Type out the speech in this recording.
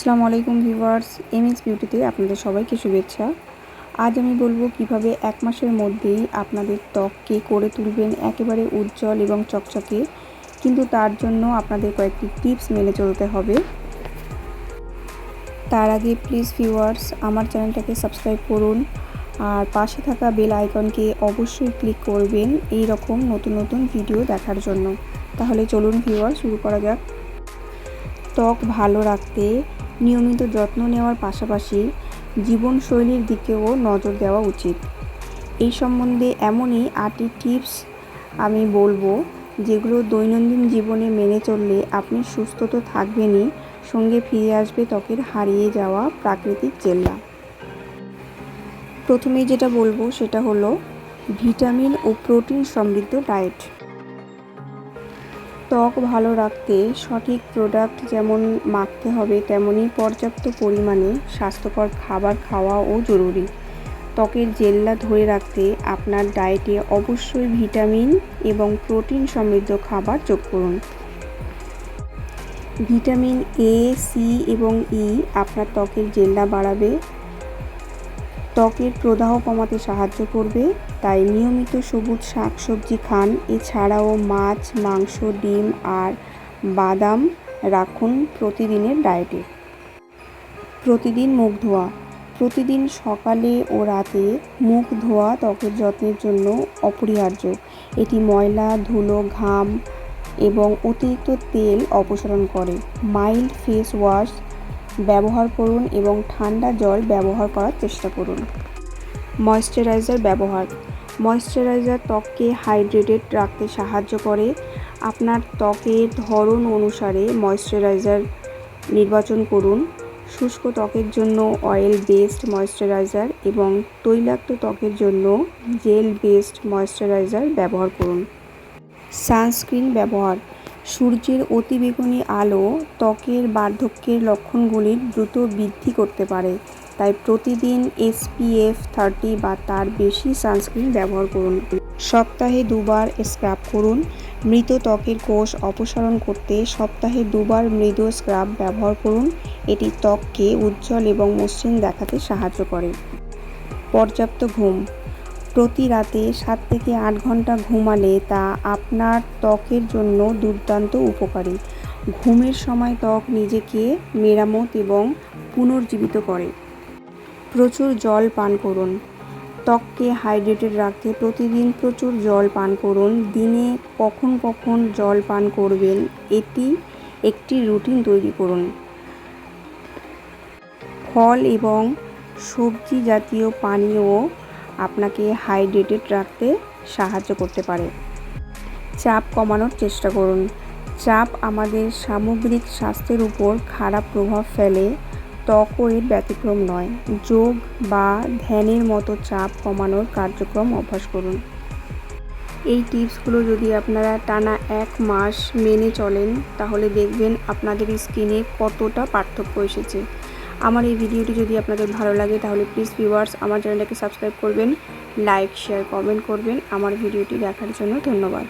আসসালামু আলাইকুম viewers MX বিউটিতে আপনাদের সবাইকে শুভেচ্ছা। আজ আমি বলব কীভাবে এক মাসের মধ্যেই আপনাদের ত্বককে করে তুলবেন একেবারে উজ্জ্বল এবং চকচকে, কিন্তু তার জন্য আপনাদের কয়েকটি টিপস মেনে চলতে হবে। তার আগে প্লিজ ভিউয়ার্স, আমার চ্যানেলটাকে সাবস্ক্রাইব করুন আর পাশে থাকা বেল আইকনকে অবশ্যই ক্লিক করবেন এই রকম নতুন নতুন ভিডিও দেখার জন্য। তাহলে চলুন ভিউয়ার শুরু করা যাক। ত্বক ভালো রাখতে নিয়মিত যত্ন নেওয়ার পাশাপাশি জীবনশৈলীর দিকেও নজর দেওয়া উচিত। এই সম্বন্ধে এমনই আটটি টিপস আমি বলব, যেগুলো দৈনন্দিন জীবনে মেনে চললে আপনি সুস্থ তো থাকবেনই, সঙ্গে ফিরে আসবে ত্বকের হারিয়ে যাওয়া প্রাকৃতিক জেল্লা প্রথমেই যেটা বলব সেটা হলো, ভিটামিন ও প্রোটিন সমৃদ্ধ ডায়েট। ত্বক ভালো রাখতে সঠিক প্রোডাক্ট যেমন মাখতে হবে, তেমনই পর্যাপ্ত পরিমাণে স্বাস্থ্যকর খাবার খাওয়াও জরুরি। ত্বকের জেল্লা ধরে রাখতে আপনার ডায়েটে অবশ্যই ভিটামিন এবং প্রোটিন সমৃদ্ধ খাবার যোগ করুন। ভিটামিন এ সি এবং ই আপনার ত্বকের জেল্লা বাড়াবে ত্বকের প্রদাহ কমাতে সাহায্য করবে, তাই নিয়মিত সবুজ শাকসবজি খান। এছাড়াও মাছ, মাংস, ডিম আর বাদাম রাখুন প্রতিদিনের ডায়েটে। প্রতিদিন মুখ ধোয়া। প্রতিদিন সকালে ও রাতে মুখ ধোয়া ত্বকের যত্নের জন্য অপরিহার্য। এটি ময়লা, ধুলো, ঘাম এবং অতিরিক্ত তেল অপসারণ করে। মাইল্ড ফেস ওয়াশ ব্যবহার করুন এবং ঠান্ডা জল ব্যবহার করার চেষ্টা করুন। ময়শ্চারাইজার ব্যবহার। ময়শ্চারাইজার ত্বককে হাইড্রেটেড রাখতে সাহায্য করে। আপনার ত্বকের ধরন অনুসারে ময়শ্চারাইজার নির্বাচন করুন। শুষ্ক ত্বকের জন্য অয়েল বেসড ময়শ্চারাইজার এবং তৈলাক্ত ত্বকের জন্য জেল বেসড ময়শ্চারাইজার ব্যবহার করুন। সানস্ক্রিন ব্যবহার। সূর্যের অতিবেগুনি আলো ত্বকের বার্ধক্যের লক্ষণগুলির দ্রুত বৃদ্ধি করতে পারে। তাই প্রতিদিন এসপিএফ থার্টি বা তার বেশি সানস্ক্রিন ব্যবহার করুন। সপ্তাহে দুবার স্ক্রাব করুন। মৃত ত্বকের কোষ অপসারণ করতে সপ্তাহে দুবার মৃদু স্ক্রাব ব্যবহার করুন। এটি ত্বককে উজ্জ্বল এবং মসৃণ দেখাতে সাহায্য করে। পর্যাপ্ত ঘুম। প্রতি রাতে সাত থেকে আট ঘণ্টা ঘুমালে তা আপনার ত্বকের জন্য দুর্দান্ত উপকারী। ঘুমের সময় ত্বক নিজেকে মেরামত এবং পুনর্জীবিত করে। প্রচুর জল পান করুন। ত্বককে হাইড্রেটেড রাখতে প্রতিদিন প্রচুর জল পান করুন। দিনে কখন কখন জল পান করবেন এটি একটি রুটিন তৈরি করুন। ফল এবং সবজি জাতীয় পানীয় আপনাকে হাইড্রেটেড রাখতে সাহায্য করতে পারে। চাপ কমানোর চেষ্টা করুন। চাপ আমাদের সামগ্রিক স্বাস্থ্যের উপর খারাপ প্রভাব ফেলে ত্বকও এর ব্যতিক্রম নয়। যোগ বা ধ্যানের মতো চাপ কমানোর কার্যক্রম অভ্যাস করুন। এই টিপসগুলো যদি আপনারা টানা এক মাস মেনে চলেন, তাহলে দেখবেন আপনাদের স্কিনে কতটা পার্থক্য এসেছে। আমার এই ভিডিওটি যদি আপনাদের ভালো লাগে, তাহলে প্লিজ ভিউয়ার্স আমার চ্যানেলটাকে সাবস্ক্রাইব করবেন লাইক শেয়ার কমেন্ট করবেন। আমার ভিডিওটি দেখার জন্য ধন্যবাদ।